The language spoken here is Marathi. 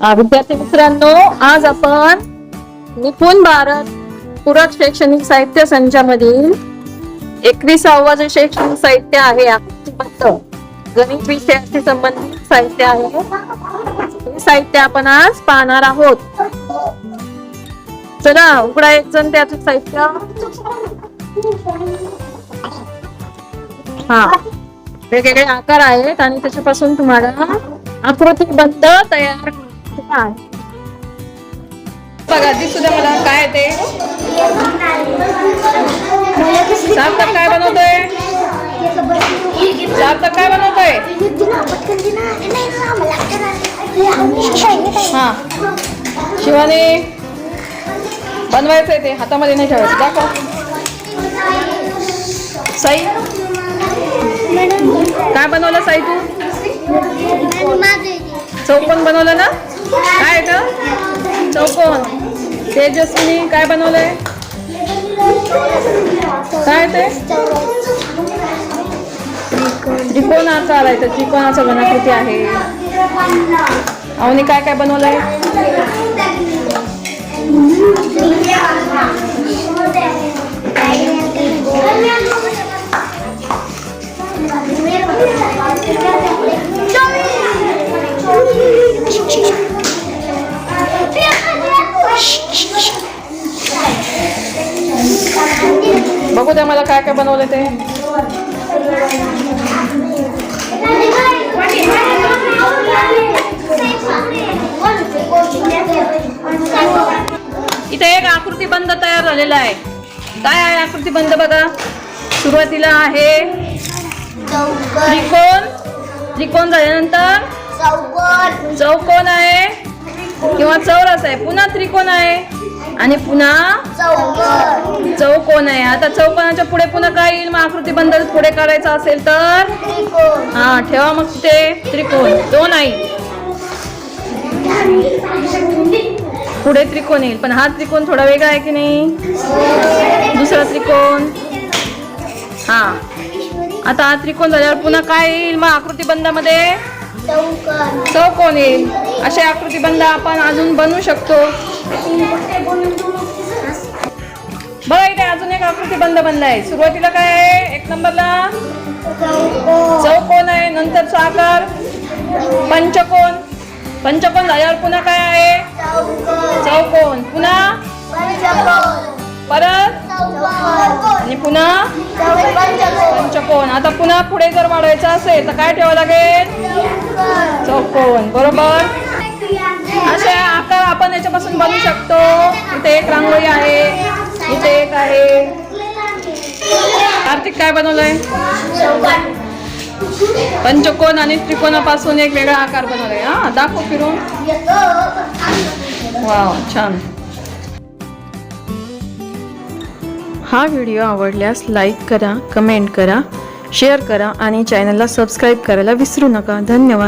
विद्यार्थी मित्रांनो आज आपण निपुण भारत पूरक शैक्षणिक साहित्य संचामधील एकविसावा जे शैक्षणिक साहित्य आहे गणित विषयाशी संबंधित साहित्य आहे. हे साहित्य आपण आज पाहणार आहोत. चला उघडा एक जण त्याच साहित्य. हा वेगवेगळे आकार आहेत आणि त्याच्यापासून तुम्हाला आकृतीबद्ध तयार आहे बघा दिसू द्या मला काय ते सार्थक काय बनवतोय? सार्थक काय बनवतोय? हा. शिवानी बनवायचंय ते हातामध्ये नाही ठेवायचं. दाखव. साई? काय बनवलं साई तू? चौकोन बनवलं ना? काय ग? चौकोन. तेजस्वी काय बनवलंय? काय ते? त्रिकोणाचा आलाय तर त्रिकोणाचा घनाकृती आहे. अवनी काय काय बनवलंय? बघू द्या मला काय काय बनवलं ते. इथे एक आकृतीबंध तयार झालेला आहे. काय आहे आकृतीबंध बघा. सुरुवातीला आहे त्रिकोण. त्रिकोण झाल्यानंतर चौकोन आहे. किंवा चौरस आहे. पुन्हा त्रिकोण आहे. आणि पुन्हा? चौकोन. आहे. आता चौकोनाच्या पुढे पुन्हा काय येईल? मग आकृतीबंध पुढे काढायचा असेल तर? हा ठेवा मग ते त्रिकोण. दोन आहे. पुढे त्रिकोण येईल. पण हा त्रिकोण थोडा वेगळा आहे की नाही? दुसरा त्रिकोण. हा. आता हा त्रिकोण झाल्यावर पुन्हा काय येईल? मग आकृतीबंधामध्ये चौकोन. येईल असे आकृतीबंध आपण अजून बनवू शकतो. बघा इथे अजून एक आकृतीबंध बनलाय. सुरुवातीला काय आहे? एक नंबरला? चौकोन आहे नंतरचा आकार. पंचकोन. पंचकोन झाल्यावर पुन्हा काय आहे? चौकोन. पुन्हा? परत? आणि पुन्हा? पंचकोन आता पुन्हा पुढे जर वाढवायचं असेल तर काय ठेवावं लागेल? चौकोन. बरोबर? असे आकार आपण याच्यापासून बनवू शकतो. इथे एक रांगोळी आहे. इथे एक आहे. कार्तिक काय बनवलंय? पंचकोन आणि त्रिकोणापासून एक वेगळा आकार बनवलाय. हा दाखव फिरून. वाव छान. हा व्हिडिओ आवडल्यास लाईक करा कमेंट करा शेअर करा आणि चॅनलला सबस्क्राईब करायला विसरू नका. धन्यवाद.